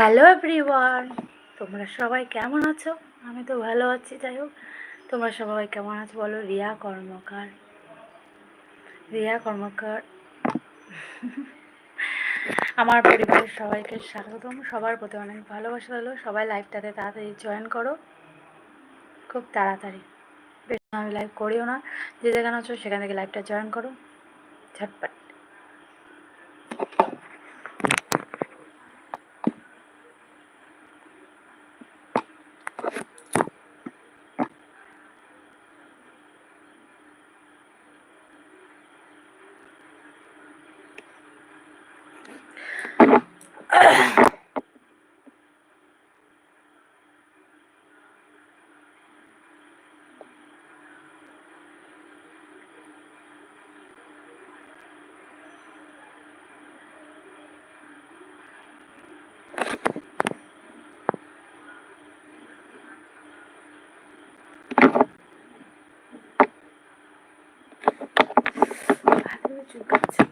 Hello everyone তোমরা সবাই কেমন আছো? আমি তো ভালো আছি, যাই হোক। তোমরা সবাই কেমন আছো বলো? রিয়া কর্মকার। রিয়া কর্মকার। আমার পরিবারের সবাইকে স্বাগতম। সবার প্রতি অনেক ভালোবাসা হলো সবাই লাইভটাতে তাড়াতাড়ি জয়েন করো। খুব তাড়াতাড়ি। বেশ আমি লাইভ করিও না। যে যেখানে আছো সেখান থেকে লাইভটা জয়েন করো। ঝটপট। ভালো চুলকাচ্ছে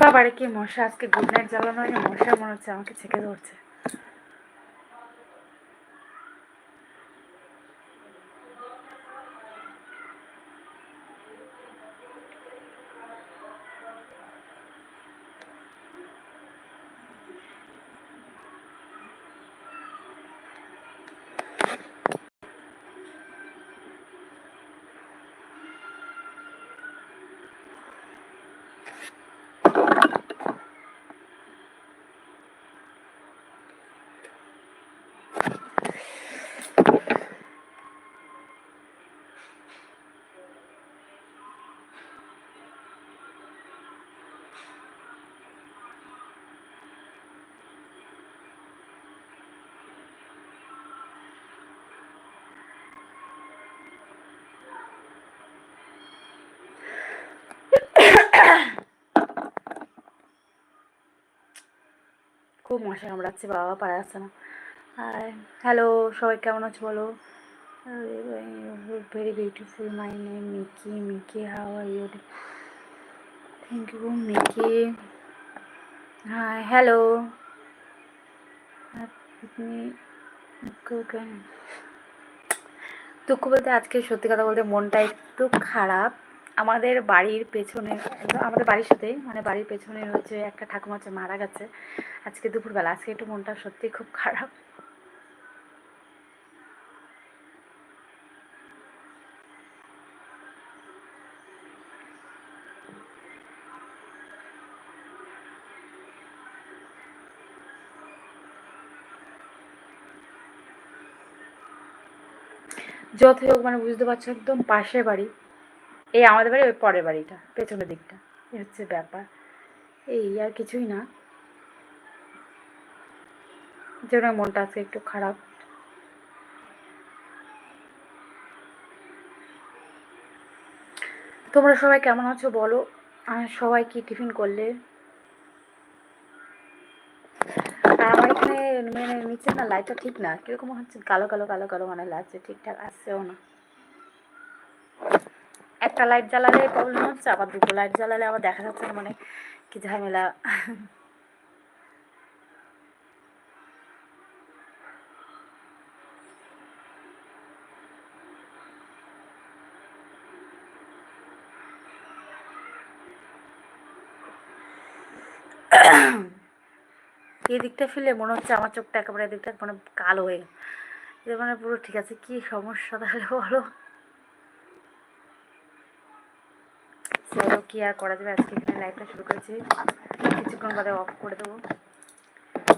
বাবারে কি মশা আজকে গুড নাইট জ্বালানো হয়নি মশা মনে হচ্ছে আমাকে ছেঁকে ধরছে। খুব মশা কামড়াচ্ছে, বাবা পারা যাচ্ছে না। আর হ্যালো সবাই কেমন আছো বলো? Very beautiful my name Mickey Mickey how are you thank you Mickey হ্যাঁ হ্যালো দুঃখ বলতে আজকে সত্যি কথা বলতে মনটা একটু খারাপ। আমাদের বাড়ির পেছনে আমাদের বাড়ির সাথেই মানে বাড়ির পেছনে হচ্ছে একটা ঠাকুমা হচ্ছে মারা গেছে আজকে দুপুরবেলা। আজকে একটু মনটা সত্যি খুব খারাপ। হোক মানে বুঝতে পারছ, একদম পাশের বাড়ি। এই আমাদের বাড়ি, ওই পরের বাড়িটা, পেছনের দিকটা। এই হচ্ছে ব্যাপার। এই আর কিছুই না। যেন মনটা আজকে একটু খারাপ। তোমরা সবাই কেমন আছো বলো? আর সবাই কি টিফিন করলে? আর আমার এখানে মানে নিচে না লাইটটা ঠিক না। কীরকম হচ্ছে? কালো কালো কালো কালো মানে লাগছে ঠিকঠাক আসছেও না। একটা লাইট জ্বালালে প্রবলেম হচ্ছে, আবার দুটো লাইট জ্বালালে আবার দেখা যাচ্ছে মানে কি ঝামেলা। এই দিকটা ফেলে মনে হচ্ছে আমার চোখটা একেবারে দিকটা মানে কালো হয়ে গেল। মানে পুরো ঠিক আছে, কি সমস্যা তাহলে বলো? কি আর করা যাবে? আজকে এখানে লাইভটা শুরু করেছি। কিছুক্ষণ বাদে অফ করে দেবো।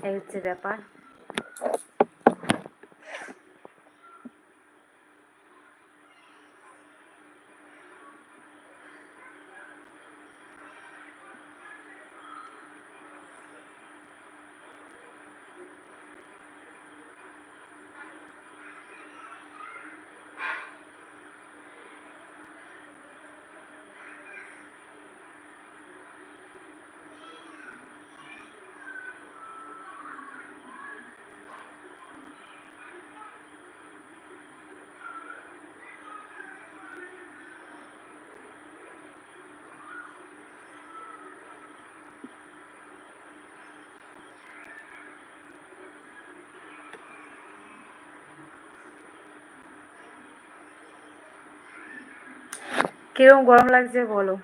এই হচ্ছে ব্যাপার। কীরকম গরম লাগছে বলো?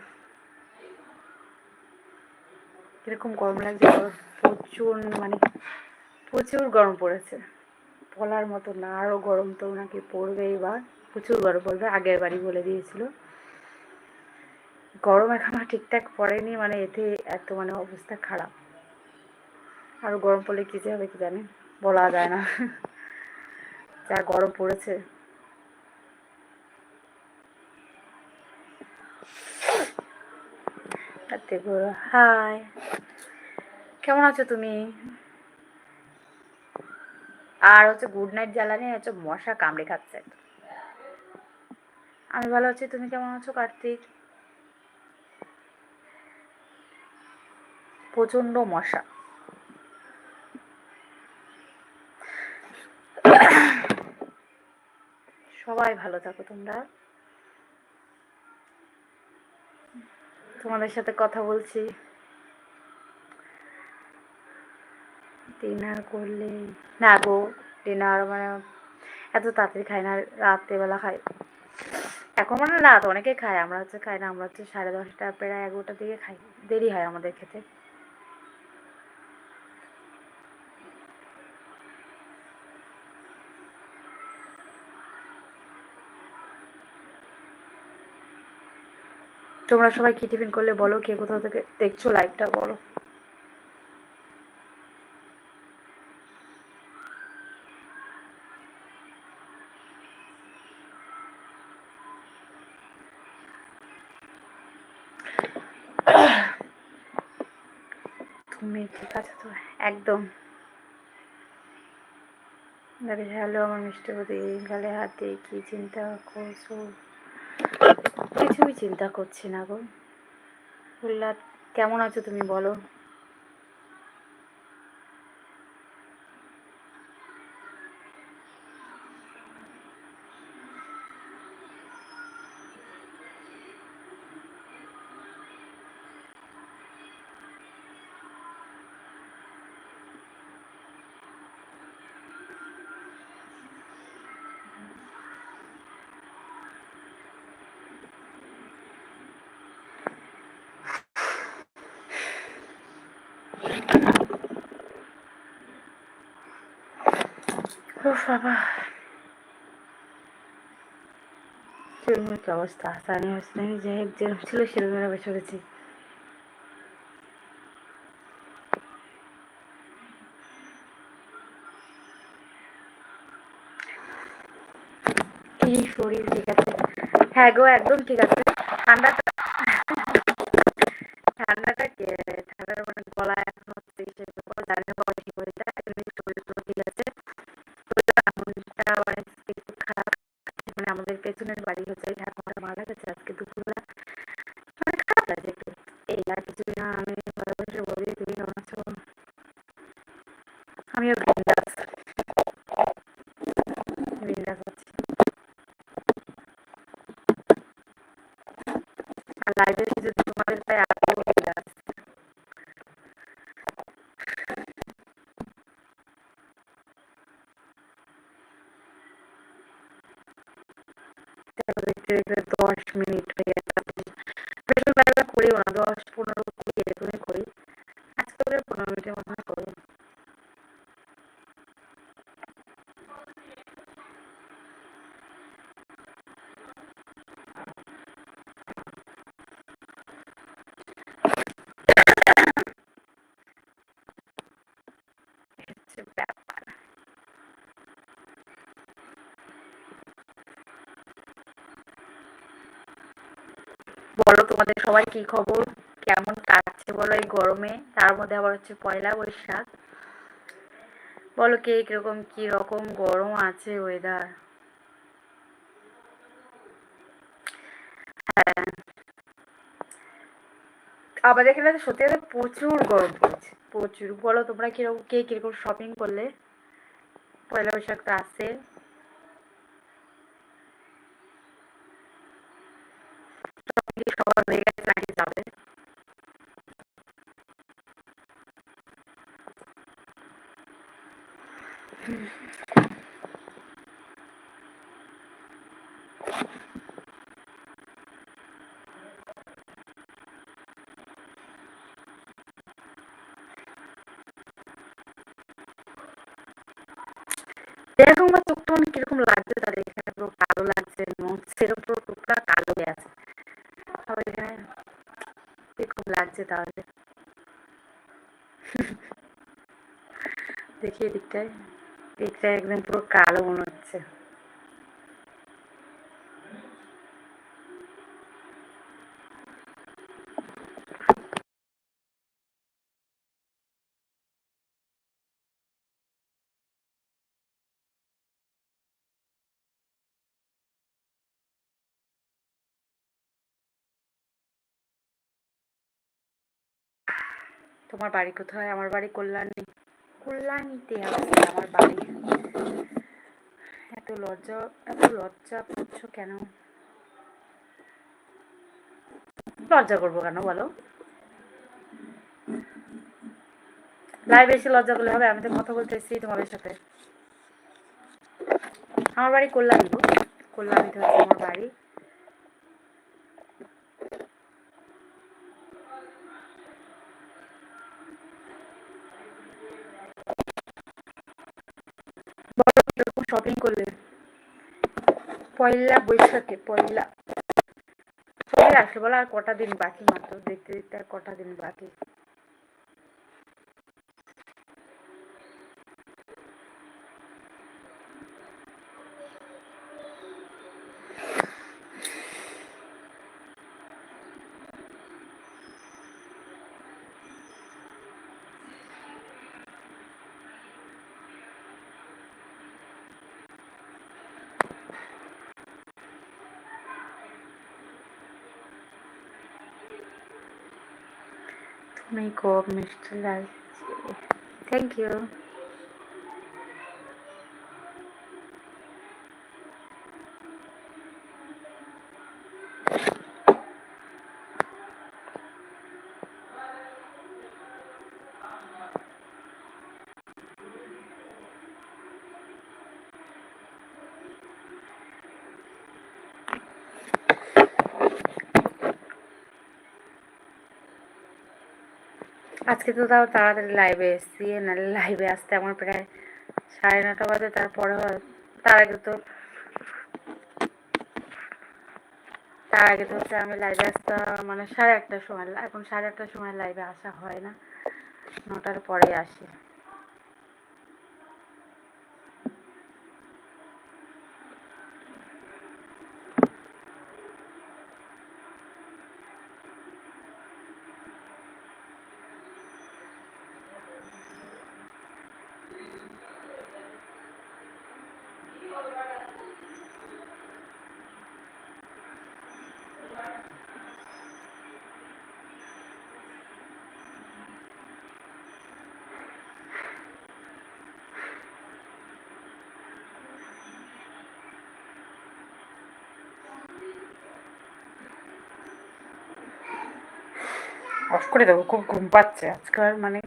কীরকম গরম লাগছে প্রচুর মানে প্রচুর গরম পড়েছে। বলার মতো না আরও গরম তো নাকি পড়বে এবার। প্রচুর গরম পড়বে, আগের বাড়ি বলে দিয়েছিল। গরম এখনও ঠিকঠাক পড়েনি মানে এতে এত মানে অবস্থা খারাপ। আরও গরম পড়লে কী যে হবে কি জানি, বলা যায় না। যা গরম পড়েছে। হাই কেমন আছো তুমি? আর হচ্ছে গুড নাইট জ্বালানি, হচ্ছে মশা কামড়ে খাচ্ছে। আমি ভালো আছি, তুমি কেমন আছো কার্তিক? প্রচণ্ড মশা। সবাই ভালো থাকো তোমরা। তোমাদের সাথে কথা বলছি। ডিনার করলে, না গো ডিনার মানে এত তাড়াতাড়ি খাই না, রাত্রেবেলা খাই। এখন মানে রাত অনেকে খায়, আমরা হচ্ছে খাই না, আমরা হচ্ছে সাড়ে দশটা, প্রায় এগারোটার দিকে খাই। দেরি হয় আমাদের খেতে। তোমরা সবাই কি টিফিন করলে বলো, কে কোথাও থেকে দেখছ লাইভটা বলো। তুমি ঠিক আছে তো? একদম। হ্যালো, আমার মিষ্টি গালে হাতে কি চিন্তা করছ? কিছুই চিন্তা করছি না গো। প্রহ্লাদ কেমন আছো তুমি বলো? একটা অবস্থা হোক যেরকম ছিল সেরকম কি শরীর ঠিক আছে। হ্যাঁ গো, একদম ঠিক আছে। ঠান্ডাটা মানে আমাদের পেছনের বাড়ি হচ্ছে ঠাকুমাটা মারা গেছে আজকে দুপুরবেলা মানে খারাপ লাগছে একটু এই আর কিছু না আমি ভালোবাসে বলি তুমি কেমন আছো আমিও বিন্দাস বিন্দাস আছি আর লাইভে যদি তোমাদের পাই আরও বিন্দাস দেখতে দেখতে দশ মিনিট বলো তোমাদের সবাই কি খবর? কেমন কাটছে বলো এই গরমে? তার মধ্যে আবার হচ্ছে পয়লা বৈশাখ। বলো কে কীরকম কি রকম গরম আছে ওয়েদার হ্যাঁ। আমাদের এখানে সত্যি কথা প্রচুর গরম পড়ছে, প্রচুর। বলো তোমরা কীরকম, কে কীরকম শপিং করলে? পয়লা বৈশাখ তো চোখটা মানে কীরকম লাগছে তার এখানে পুরো কালো লাগছে সেরকম পুরো টুকটা কালো হয়ে আছে। আবার এখানে কীরকম লাগছে তাহলে? দেখি এদিকটায়। এদিকটায় একদম পুরো কালো মনে হচ্ছে। তোমার বাড়ি কোথায়? আমার বাড়ি কল্যাণী। কল্যাণীতে আছে আমার বাড়ি। এত লজ্জা এত লজ্জা পাচ্ছ কেন? লজ্জা করব কেন বলো? লাইভ এসে লজ্জা করলে হবে, আমি তো কথা বলতে এসেছি তোমাদের সাথে। আমার বাড়ি কল্যাণী কল্যাণীতে হচ্ছে আমার বাড়ি। শপিং করলে। পয়লা বৈশাখে, পয়লা চলে আসলে বলো আর কটা দিন বাকি মাত্র, দেখতে দেখতে আর কটা দিন বাকি। তুমি খুব মিষ্টি লাগছে থ্যাংক ইউ আজকে তো তাও তাড়াতাড়ি লাইভে এসেছি নাহলে লাইভে আসতে আমার প্রায় সাড়ে নটা বাজে, তারপরে তার আগে তো, তার আগে তো হচ্ছে আমি লাইভে আসতে মানে সাড়ে আটটার সময়, এখন সাড়ে আটটার সময় লাইভে আসা হয় না, নটার পরে আসি। অফ করে দেবো খুব ঘুম পাচ্ছে আজকাল মানে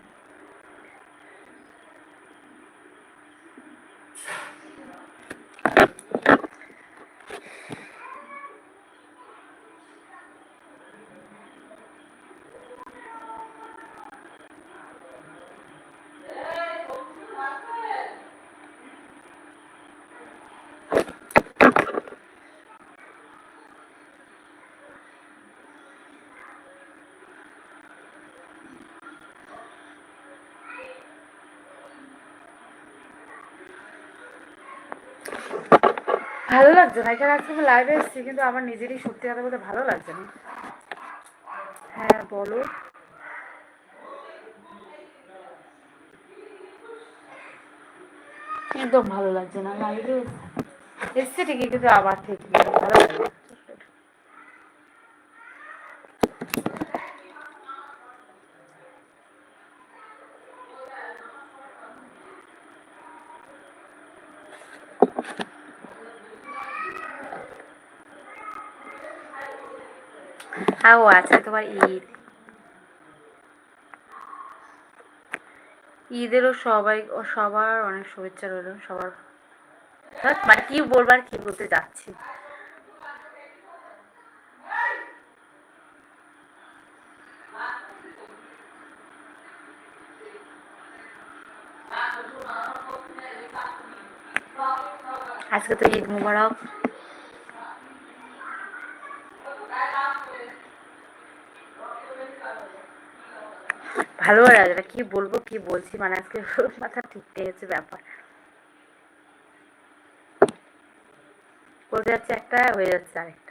ভালো লাগছে না। এখানে আজকে লাইভে এসেছি, কিন্তু আমার নিজেরই সত্যি কথা বলতে ভালো লাগছে না। হ্যাঁ বলো। একদম ভালো লাগছে না। লাইভে এসছে ঠিকই, কিন্তু আবার ঠিক ভালো লাগছে ও আছে তোমার ঈদ ঈদেরও সবাই সবার অনেক শুভেচ্ছা রইল, সবার। মানে কি বলবার কি বলতে যাচ্ছি আজকে তো ঈদ মুবারক। ভালো লাগে না কি বলব, কি বলছি? মানে আজকে মাথা ঠিক হয়েছে ব্যাপার। বলতে যাচ্ছে একটা হয়ে যাচ্ছে আরেকটা।